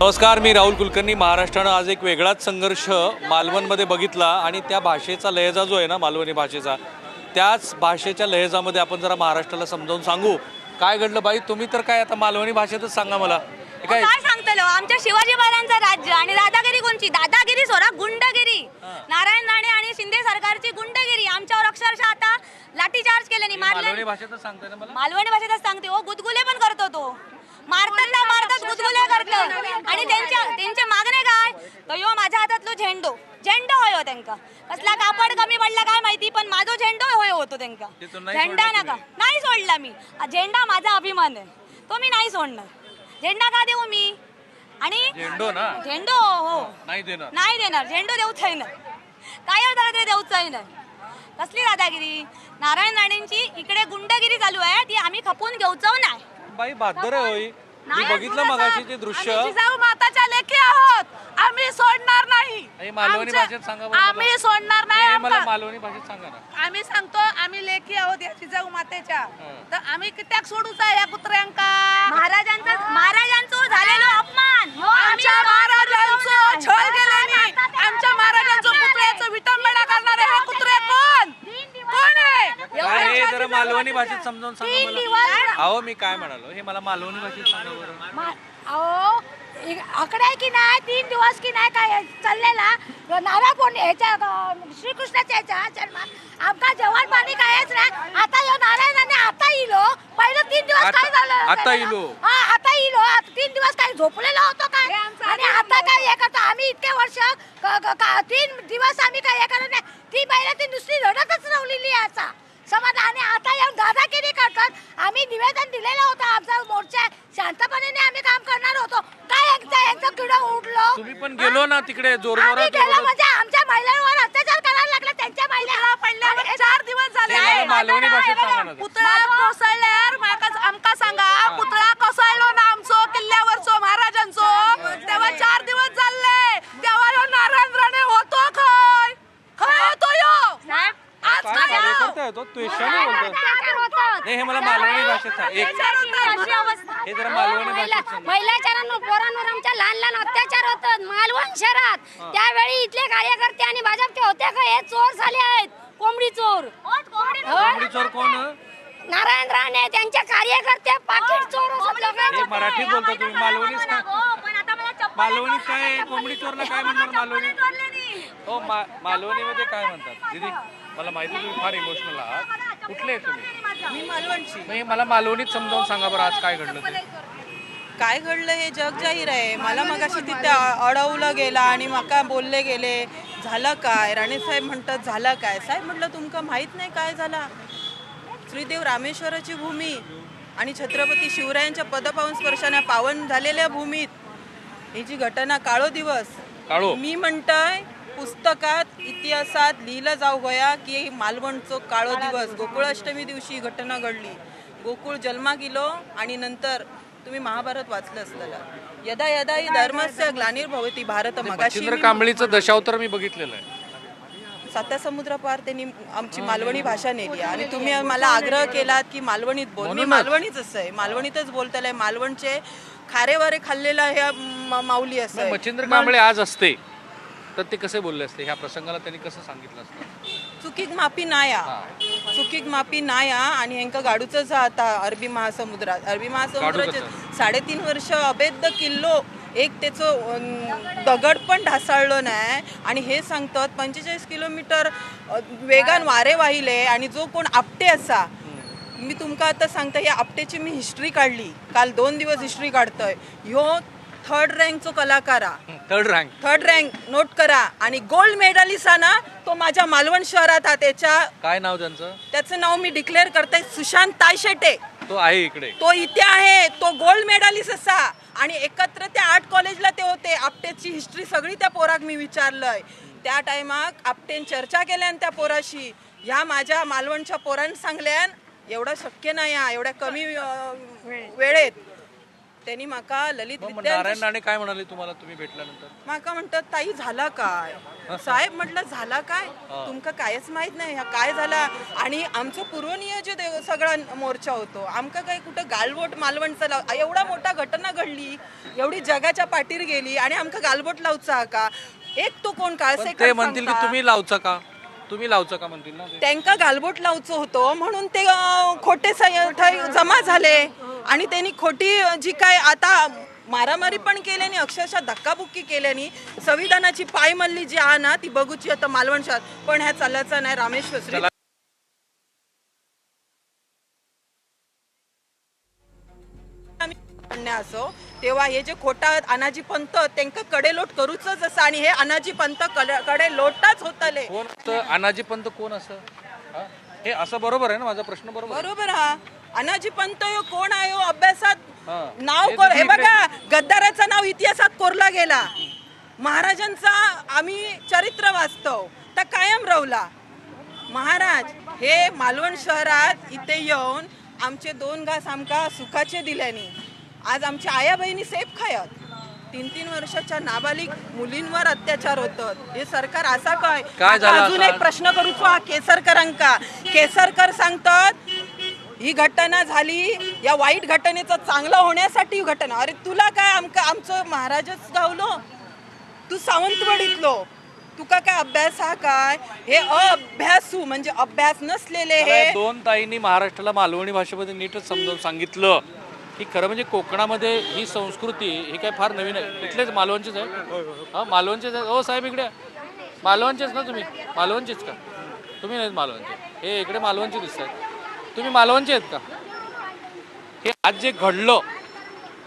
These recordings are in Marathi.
नमस्कार मी राहुल कुलकर्णी. महाराष्ट्रानं आज एक वेगळाच संघर्ष मालवणमध्ये बघितला आणि त्या भाषेचा लहेजा जो आहे ना मालवणी भाषेचा त्याच भाषेच्या लहेजामध्ये आपण जरा महाराष्ट्राला समजावून सांगू. काय घडलं बाई? तुम्ही तर काय आता मालवणी भाषेतच सांगा मला. काय? काय सांगतलो? आमच्या शिवाजी महाराजांचं राज्य आणि दादागिरी कोणची? दादागिरी सोरा गुंडगिरी. नारायण राणे आणि शिंदे सरकारची गुंडगिरी. आमच्यावर अक्षरशः आता लाठीचार्ज केल्याने मालवणी मारले भाषेतच सांगताय ना मला? मालवणी भाषेतच सांगते. हो गुदगुले पण करतो तो. मारतात ना मारतात गुदगुले करतो. आणि त्यांच्या त्यांचे मागणे काय? तो यो माझ्या हातातलो झेंडो. झेंडो होय हो त्यांका. कसला कापड कमी पडला काय माहिती पण माझो झेंडो होय होतो त्यांका. ते तो नाही झेंडा सोडला नका. नाही सोडला मी. झेंडा माझा अभिमान आहे. तो मी नाही सोडणार. झेंडा का देऊ मी? आणि झेंडो ना. झेंडो हो. नाही देणार. नाही देणार. झेंडो देऊचाही नाही काय झालं तरी देऊचाही नाही कसली दादागिरी नारायण राणेंची इकडे गुंडगिरी चालू आहे. ती आम्ही खपून घेऊचो नाही बाई बहादर आहे होई मी बघितलं मगाशी ते दृश्य. जिजाऊ माताच्या लेखी आहोत. आम्ही सोडणार नाही. हे मालवणी आमच्या- भाषेत सांगा बरं मला. आम्ही सोडणार नाही हे मला मालवणी भाषेत सांगा ना. आम्ही सांगतो आम्ही लेखी आहोत या जिजाऊ मातेच्या. हं. तर आम्ही कित्याक सोडूचा या कुत्र्यांका? महाराजांचा महाराजांचो झालेलो अपमान. ह्यो आम्ही आमच्या महाराजांचं छळ केल्याने आमच्या महाराजांचं पुतळ्याचं विटंबना करणारे हे कुत्रे कोण? कोण आहे? काय हे जरा मालवणी भाषेत समजावून सांगा मला. अहो मी काय म्हणालो? हे मला मालवणी भाषेत सांगा बरं. मा- अहो आकडे की नाही तीन दिवस की नाही काय चाललेला नारळ पोण ह्याच्या श्रीकृष्णाच्या ह्याच्या जन्मात आमका जेवण पाणी कायच नाही. आता यो नारायणाने आता इलो. पहिलं तीन दिवस काय झालं? आता? इलो. हा आता इलो. तीन दिवस काय झोपलेलो होतो काय आणि आता काय हे करतो? आम्ही इतके वर्ष तीन दिवस आम्ही काय हे करत नाही. ती महिला ती नुसती रडतच रवलेली आहे आता. समज आणि आता येऊन दादागिरी करतात आम्ही निवेदन दिलेलं होतं आमचा मोर्चा आहे. शांतपणे आम्ही काम करणार होतो काय यांचं यांचं किडं उडलो तुम्ही पण गेलो ना तिकडे जोरजोरात गेलो. म्हणजे आमच्या महिलांवर अत्याचार करायला लागला त्यांच्या महिला पडल्यावर चार दिवस झाले ते मला मालवणी भाषेत सांगा ना ते. पुतळा कोसळल्यावर माका आमका सांगा पुतळा कोसळलो ना आमचो किल्ल्यावरचो महाराजांचो तेव्हा चार दिवस झाले तेव्हा ह्यो नारायण राणे होतो खय खय होतो यो आज काय काय कार्यकर्ता आहे तो तुझ्याने बोलतो नाही हे मला मालवणी भाषेत सांग एक हे जरा मालवणी भाषेत सांग महिलाचारांवर पोरांवर आमच्या लहान लहान अत्याचार होतात मालवण शहरात त्यावेळी इथले कार्यकर्ते आणि भाजपचे होते का? हे चोर झाले आहेत. कोंबडी चोर. कोंबडी चोर कोण? नारायण राणे त्यांचे कार्यकर्ते पाकिट चोर हे लोकांचे मराठीत बोलतो तुम्ही मालवणीच काय मालवणीत काय? कोंबडी चोरला काय म्हणणार मालवणी? हो मा- मालवणीमध्ये काय म्हणतात? दीदी मला माहिती तुम्ही फार इमोशनल आहात. कुठले आहे तुम्ही? मी मालवणची. मला मालवणीत समजावून सांगा बरं आज काय घडलं ते. काय घडलं हे जग जाहीर आहे? मला मगाशी तिथे अ- अडवलं गेला आणि मका बोलले गेले झालं काय? राणेसाहेब म्हणतात झालं काय? साहेब म्हटलं तुमका माहीत नाही काय झाला? श्रीदेव रामेश्वराची भूमी आणि छत्रपती शिवरायांच्या पदपावन स्पर्शाने पावन झालेल्या भूमीत ही जी घटना काळो दिवस काळो. मी म्हणतोय पुस्तकात इतिहासात लिहिलं जाऊ गया की मालवणचो काळो दिवस. गोकुळाष्टमी दिवशी घटना घडली. गोकुळ जन्मा गेलो आणि नंतर तुम्ही महाभारत वाचलं असतं यदा यदा ही धर्मस्य ग्लानिर्भवती भारत मगाशी कांबळीचं दशावतर मी बघितलेलं आहे. साता समुद्रापार त्यांनी आमची मालवणी भाषा नेली आणि तुम्ही मला आग्रह केलात की मालवणीत बोल. मी. मालवणीच आहे. मालवणीतच बोलताय मालवणचे खारे वारे खाल्लेला ह्या म- माऊली असं आहे. मच्छिंद्र कांबळे आज असते. तर ते कसे बोलले असते? ह्या प्रसंगाला त्यांनी कसं सांगितलं असतं? चुकीक माफी नाया. चुकीक माफी नाया आणि हेंका गाडूचंच आता अरबी महासमुद्रात अरबी महासमुद्राचे. साडेतीन वर्ष अभेद्य किल्लो एक त्याचं दगड पण ढासाळलो नाही आणि हे सांगतात पंचेचाळीस किलोमीटर वेगान वारे वाहिले आणि जो कोण आपटे असा. मी तुमका आता सांगता या आपटेची मी हिस्ट्री काढली. काल दोन दिवस हिस्ट्री काढतोय. ह्यो थर्ड रँकचो कलाकार. हा third rank third rank note करा. आणि गोल्ड मेडलिस्ट हा ना तो माझ्या मालवण शहरात हा त्याच्या काय नाव त्यांचं? त्याचं नाव मी डिक्लेअर करते सुशांत तायशेटे. तो आहे इकडे. तो इथे आहे तो गोल्ड मेडलिस्ट असा. आणि एकत्र त्या आर्ट कॉलेजला ते होते. आपटेची हिस्ट्री सगळी त्या पोराक मी विचारलंय. त्या टायमाक आपटेन चर्चा केल्यान त्या पोराशी. ह्या माझ्या मालवणच्या पोरान सांगल्यान एवढं शक्य नाही हा एवढ्या कमी अं, वेळेत. त्यांनी म्हाका ललित मग नारायण राणे काय म्हणाले तुम्हाला तुम्ही भेटल्यानंतर? म्हाका म्हणतात ताई झाला काय? साहेब म्हटलं झाला काय? तुमका कायच माहीत नाही. ह्या काय झाला? आणि आमचं पूर्वनियोजित हे सगळा मोर्चा होतो आमका काय कुठं गालबोट मालवणचा लाव एवढा मोठा घटना घडली एवढी जगाच्या पाठीर गेली आणि आमका गालबोट लावचा का? एक तो कोण? काळसे ते म्हणतील की तुम्ही लावचा का? तुम्ही लावचा का म्हणतील ना ते. त्यांका गालबोट लावचं होतं म्हणून ते अं, खोटे थंय जमा झाले आणि त्यांनी खोटी जी काय आता मारामारी पण केल्यानी अक्षरशः धक्काबुक्की केल्यानी संविधानाची पायमल्ली जी आहे ना ती बघूची आता मालवण शहरात पण ह्या चालायचं नाही रामेश्वर श्री. आम्ही म्हणणे असो तेव्हा हे जे खोटा अनाजी पंत त्यांका कडेलोट करूच असं आणि हे अनाजी पंत कडे लोटच होतले. कोण असतं अनाजी पंत कोण असं? हा? हे असं बरोबर आहे ना? माझा प्रश्न बरोबर आहे? बरोबर हा. अनाजी पंत ह्यो कोण आहे? ह्यो अभ्यासात हा. नाव हे कोर- हे तुम्ही बघा गद्दाराचं नाव इतिहासात कोरला गेला. महाराजांचा आम्ही चरित्र वाचतो. तर कायम रावला. महाराज हे मालवण शहरात इथे येऊन आमचे दोन घास आमका सुखाचे दिल्याने. आज आमच्या आया बहिणी सेफ खायत. तीन तीन वर्षाच्या नाबालिक मुलींवर अत्याचार होतात हे सरकार असा काय? काय आता झालं अजून आता? एक प्रश्न करूचो हा केसरकरांका. केसरकर सांगतात ही घटना झाली या वाईट घटनेचं चांगलं होण्यासाठी ही घटना. अरे तुला काय आमका आमचं महाराजच गावलो? तू सावंतवाडीतलो. तुका काय अभ्यास हा काय? हे अभ्यासू म्हणजे अभ्यास नसलेले हे. या दोन ताईंनी महाराष्ट्राला मालवणी भाषेमध्ये नीटच समजावून सांगितलं. की खरं म्हणजे कोकणामध्ये ही संस्कृती ही काय फार नवीन आहे. इथलेच मालवणचेच आहे. हा मालवणचेच आहे. हो साहेब इकडे. मालवणचेच ना तुम्ही? मालवणचेच का? तुम्ही नाहीत मालवणचे. हे इकडे मालवणचे दिसत आहेत. तुम्ही मालवणचे आहेत का? हे आज जे घडलं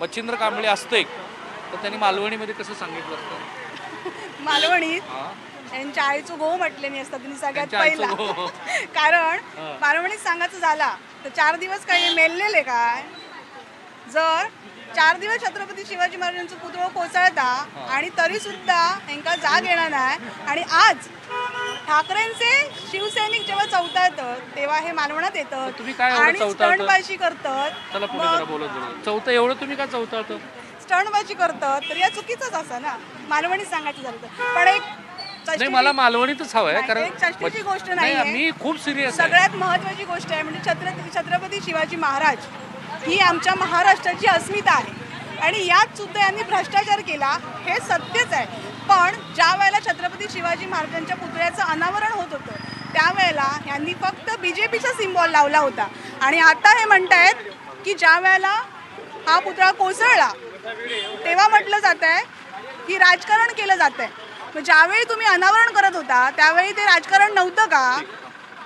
मच्छिंद्र कांबळे असते तर त्यांनी मालवणीमध्ये कसं सांगितलं असतं? मालवणीत हा? यांच्या आईचं गो म्हटले नाही असतात तुम्ही सगळ्यात त्यांच्या पहिला. कारण हा. मालवणीत सांगायचं झाला तर चार दिवस काय मेललेले काय? जर चार दिवस छत्रपती शिवाजी महाराजांचं पुतळं कोसळता आणि तरी सुद्धा यांका जाग येणार नाही. आणि आज ठाकरेंचे शिवसैनिक जेव्हा चौथाळतात तेव्हा हे मालवणात येतं. तुम्ही काय एवढं आणि? स्टंटबाजी करतात. चौथं एवढं तुम्ही का चौथं स्टंटबाजी करतात तर या चुकीचंच असं ना. मालवणीत सांगायचं झालं तर. पण एक नाही मला मालवणीतच हवं आहे कारण गोष्ट नाही. मी खूप सिरियस सगळ्यात महत्वाची गोष्ट आहे म्हणजे छत्रपती शिवाजी महाराज ही आमच्या महाराष्ट्राची अस्मिता आहे. आणि यात सुद्धा यांनी भ्रष्टाचार केला हे सत्यच आहे. पण ज्या वेळेला छत्रपती शिवाजी महाराजांच्या पुतळ्याचं अनावरण होत होतं त्यावेळेला यांनी फक्त बी जे पीचा सिम्बॉल लावला होता. आणि आता हे म्हणतायत की ज्या वेळेला हा पुतळा कोसळला तेव्हा म्हटलं जात आहे की राजकारण केलं जात आहे मग ज्यावेळी तुम्ही अनावरण करत होता त्यावेळी ते राजकारण नव्हतं का?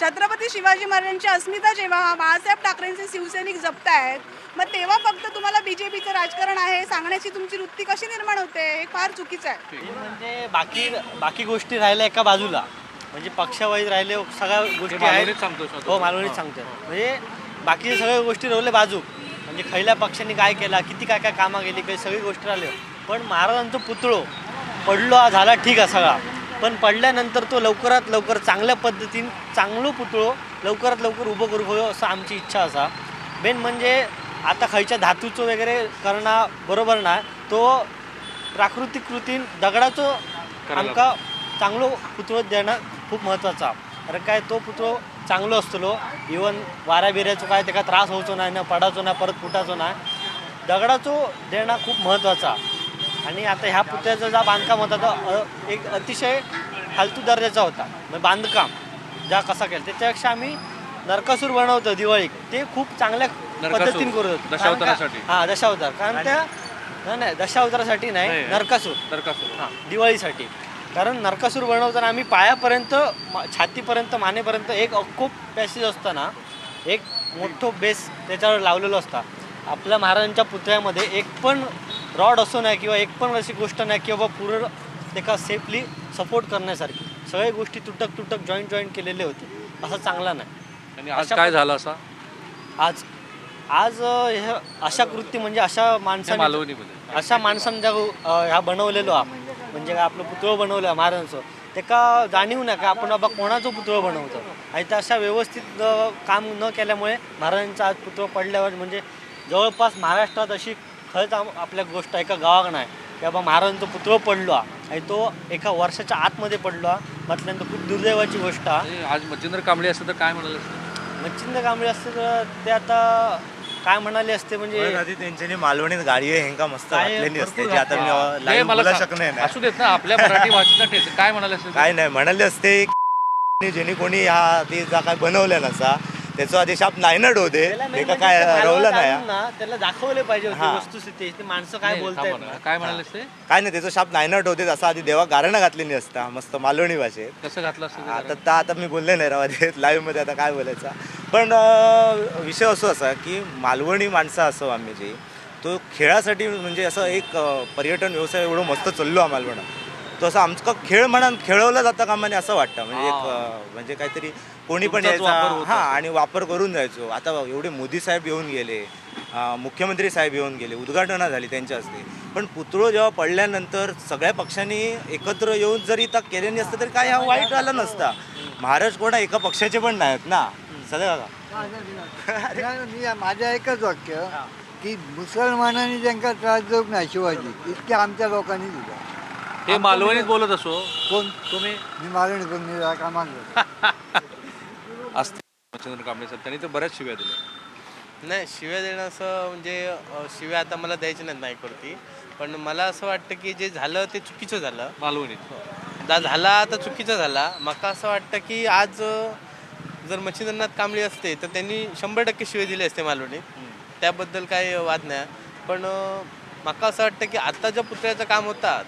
छत्रपती शिवाजी महाराजांची अस्मिता जेव्हा बाळासाहेब ठाकरेंचे शिवसैनिक जपतायत मग तेव्हा फक्त तुम्हाला बीजेपीचं राजकारण आहे सांगण्याची तुमची वृत्ती कशी निर्माण होते हे फार चुकीचं आहे. म्हणजे बाकी बाकी गोष्टी राहिल्या एका बाजूला. म्हणजे पक्षावाईज राहिले सगळ्या गोष्टी आहेत. सांगतो. हो मालवणीत सांगतोय. म्हणजे बाकीच्या सगळ्या गोष्टी राहिल्या बाजू. म्हणजे खैल्या पक्षांनी काय केला किती काय काय कामं केली काही सगळी गोष्टी राहिल्या. पण महाराजांचं पुतळो पडलो हा झाला ठीक आहे सगळा. पण पडल्यानंतर तो लवकरात लवकर चांगल्या पद्धतीने चांगलं पुतळो लवकरात लवकर उभं करू होयो असं आमची इच्छा असा. मेन म्हणजे आता खयच्या धातूचं वगैरे करणं बरोबर ना तो प्राकृतिक कृतीन दगडाचो आमका चांगलो पुतळो देणं खूप महत्त्वाचा कारण काय तो पुतळो चांगलो असतलो इवन वाऱ्या बिऱ्याचो काय त्याका त्रास होवचो नाही ना पडाचो नाही परत फुटाचो नाही दगडाचो देणं खूप महत्त्वाचा आणि आता ह्या पुतळ्याचा जो बांधकाम होता तो एक अतिशय फालतू दर्जाचा होता म्हणजे बांधकाम ज्या कसा केला त्याच्यापेक्षा आम्ही नरकासूर बनवतो दिवाळीत ते खूप चांगल्या पद्धतीने करत होतो. दशावतारासाठी. हा दशावतार कारण त्या नाही, नाही दशावतारासाठी नाही नाही. नरकासूर नरकासूर. हां दिवाळीसाठी कारण नरकासूर बनवताना आम्ही पायापर्यंत मा- छातीपर्यंत मानेपर्यंत एक अख्खो पॅसेज असताना एक मोठं बेस त्याच्यावर लावलेलो असता आपल्या महाराजांच्या पुतळ्यामध्ये एक पण रॉड असो नाही किंवा एक पण अशी गोष्ट नाही की बाबा पूर्ण त्याका सेफली सपोर्ट करण्यासारखी. सगळ्या गोष्टी तुटक तुटक जॉईंट जॉईंट केलेले होते. असं चांगला नाही. आणि आज काय झालं असा? आज आज हे अशा कृती म्हणजे अशा माणसाने अशा माणसानं ज्या ह्या बनवलेलो हा म्हणजे काय आपलं पुतळं बनवलं महाराजांचं ते का जाणीव नाही का आपण बाबा कोणाचं पुतळं बनवतो? आणि त्या अशा व्यवस्थित काम न केल्यामुळे महाराजांचं आज पुतळं पडल्यावर म्हणजे जवळपास महाराष्ट्रात अशी खरंच आम- आपल्या गोष्ट एका गावाक नाही. की बाबा महाराजांचा पुतळो पडलो हा. आणि तो एका वर्षाच्या आतमध्ये पडलो हा. म्हटल्यानंतर खूप दुर्दैवाची गोष्ट हा. आणि आज मच्छिंद्र कांबळे असतं तर काय म्हणाले मच्छिंद कांबळे असते तर ते आता काय म्हणाले असते म्हणजे आधी त्यांच्यानी मालवणीत गाडी आहे हेंका मस्त काय असते. भरपूर जी आता मी लाईव्ह मला बोला सांग. शकणार नाही असू देत ना आपल्या मराठी भाषेचा टेस्ट काय म्हणाले असते? काय नाही म्हणाले असते की जेणे कोणी हा ते जा काय बनवल्या नसा त्याचा आधी शाप नाही ना डोदे. ते का म्हणजे काय रवलं नाही. त्याला दाखवले पाहिजे होते हा. वस्तुस्थिती ते माणसं काय बोलतायत ना. काय म्हणाले असते काय नाही त्याचा शाप नाही ना डोदे असं आधी देवा गारणं घातलेली असता. मस्त मालवणी भाषेत. कसं घातलं असतं ते आता जरा? ता आता मी बोलले नाही राव लाईव्ह मध्ये आता काय बोलायचा. पण अं, विषय असो असा की मालवणी माणसं असो आम्ही जी तो खेळासाठी म्हणजे असं एक अं, पर्यटन व्यवसाय एवढं मस्त चाललो आम्हाला म्हणा. तो असं आमचा खेळ म्हणा खेळवला जातं का म्हणे असं वाटतं. म्हणजे एक म्हणजे काहीतरी कोणी पण यायचा होता. हा आणि वापर करून जायचो. आता एवढे मोदी साहेब येऊन गेले मुख्यमंत्री साहेब येऊन गेले उद्घाटनं झाली त्यांच्या हस्ते. पण पुतळो जेव्हा पडल्यानंतर सगळ्या पक्षांनी एकत्र येऊन जरी त्या केल्याने असतं तरी काय हा वाईट आलं नसता. महाराज कोणा एका पक्षाचे पण नाहीत ना. सगळं का मी माझं एकच वाक्य की मुसलमानांनी त्यांना त्रास देऊ नाही शिवाजी इतके आमच्या लोकांनी दिलं. हे मालवणीत बोलत असो. कोण? तुम्ही? मी मागणी पण मी कामाला असते. मच्छिंद्र कांबळे साहेब त्यांनी तर बऱ्याच शिव्या दिल्या. नाही शिव्या देणं असं म्हणजे अ, शिव्या आता मला द्यायच्या नाहीत नाईकवरती पण मला असं वाटतं की जे झालं ते चुकीचं झालं. मालवणीत. जा झाला तर चुकीचं झाला. माका असं वाटतं की आज अ, जर मच्छिंद्रनाथ कांबळे असते तर त्यांनी शंभर टक्के शिवे दिले असते मालवणीत. त्याबद्दल काही वाद नाही. पण अ, माका असं वाटतं की आता ज्या पुतळ्याचं काम होतात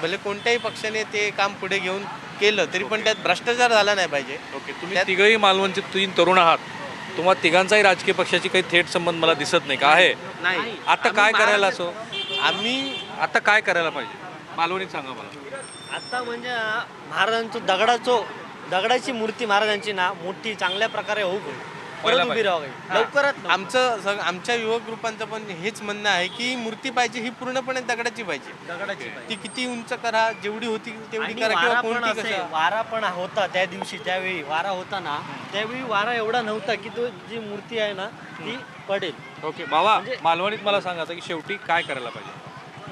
भले कोणत्याही पक्षाने ते काम पुढे घेऊन केलं तरी पण त्यात भ्रष्टाचार झाला नाही पाहिजे. ओके तुम्ही त्यात- तिघही मालवणचे तीन तरुण आहात. तुम्हा तिघांचाही राजकीय पक्षाची काही थेट संबंध मला दिसत नाही का? आहे? नाही. आता काय करायला असो? आम्ही आता काय करायला पाहिजे? मालवणीत सांगा मला. आता म्हणजे ना, महाराजांचं दगडाचो दगडाची मूर्ती महाराजांची ना मोठी चांगल्या प्रकारे होऊ परत उभी. राहावी. लवकरात लवकर. आमचं सग- आमच्या युवक ग्रुपांचं पण हेच म्हणणं आहे की मूर्ती पाहिजे ही पूर्णपणे दगडाची पाहिजे. दगडाची पाहिजे. ती किती उंच करा जेवढी होती तेवढी आणि करा वारा किंवा पण कोणती असे- वारा पण होता त्या दिवशी त्यावेळी वारा होता ना त्यावेळी वारा एवढा नव्हता की तो जी मूर्ती आहे ना ती पडेल. ओके बाबा म्हणजे- मालवणीत मला सांगा आता की शेवटी काय करायला पाहिजे?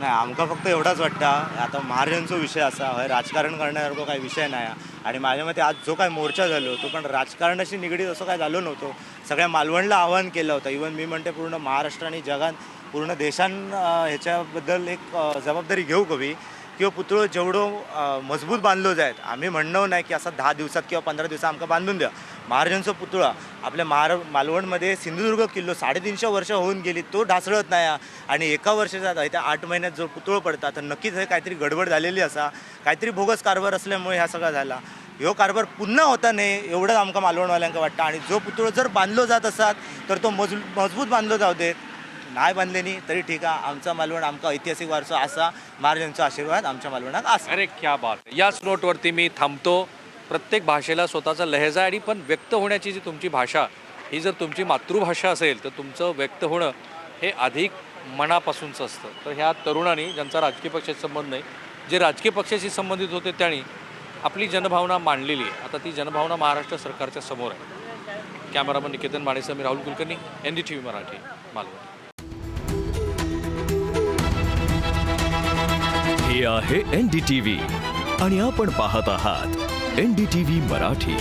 नाही आमका फक्त एवढाच वाटतं. आता महाराजांचा विषय असा हय राजकारण करण्यासारखं काही विषय नाही. आणि माझ्या मते आज जो काय मोर्चा झालो तो पण राजकारणाशी निगडीत असं काय झालो नव्हतो. सगळ्या मालवणला आवाहन केलं होतं. इवन मी म्हणते पूर्ण महाराष्ट्र आणि जगात पूर्ण देशां ह्याच्याबद्दल एक जबाबदारी घेऊ कवी. किंवा पुतळो जेवढं मजबूत बांधलो जायत आम्ही म्हणणं नाही की असं दहा दिवसात किंवा पंधरा दिवसात आमकां बांधून द्या. महाराजांचा पुतळा आपल्या महार मालवणमध्ये सिंधुदुर्ग किल्लो साडेतीनशे वर्ष होऊन गेली तो ढासळत नाही. आणि एका वर्षाचा त्या आठ महिन्यात जो पुतळो पडता तर नक्कीच हे काहीतरी गडबड झालेली असा काहीतरी भोगस कारभार असल्यामुळे ह्या सगळा झाला. ह्यो कारभार पुन्हा होता नाही एवढंच आमका मालवणवाल्यांका वाटतं. आणि जो पुतळो जर बांधलो जात असतात तर तो मज मजबूत बांधलो जाऊ देत. नाही बांधले नाही तरी ठीक आहे. आमचा मालवण आमका ऐतिहासिक वारसा असा महाराजांचा आशीर्वाद आमच्या मालवणाक असा. अरे क्या बात. या याच नोटवरती मी थांबतो. प्रत्येक भाषेला स्वतःचा लहेजा आणि पण व्यक्त होण्याची जी तुमची भाषा ही जर तुमची मातृभाषा असेल तर तुमचं व्यक्त होणं हे अधिक मनापासूनचं असतं. तर ह्या तरुणांनी ज्यांचा राजकीय पक्षाशी संबंध नाही जे राजकीय पक्षाशी संबंधित होते त्यांनी आपली जनभावना मांडलेली आहे. आता ती जनभावना महाराष्ट्र सरकारच्या समोर आहे. कॅमेरामन निकेतन माणेसह मी Rahul Kulkarni N D T V Marathi Malvan. हे आहे एन डी टी व्ही आणि आपण पाहत आहात एन डी टी मराठी.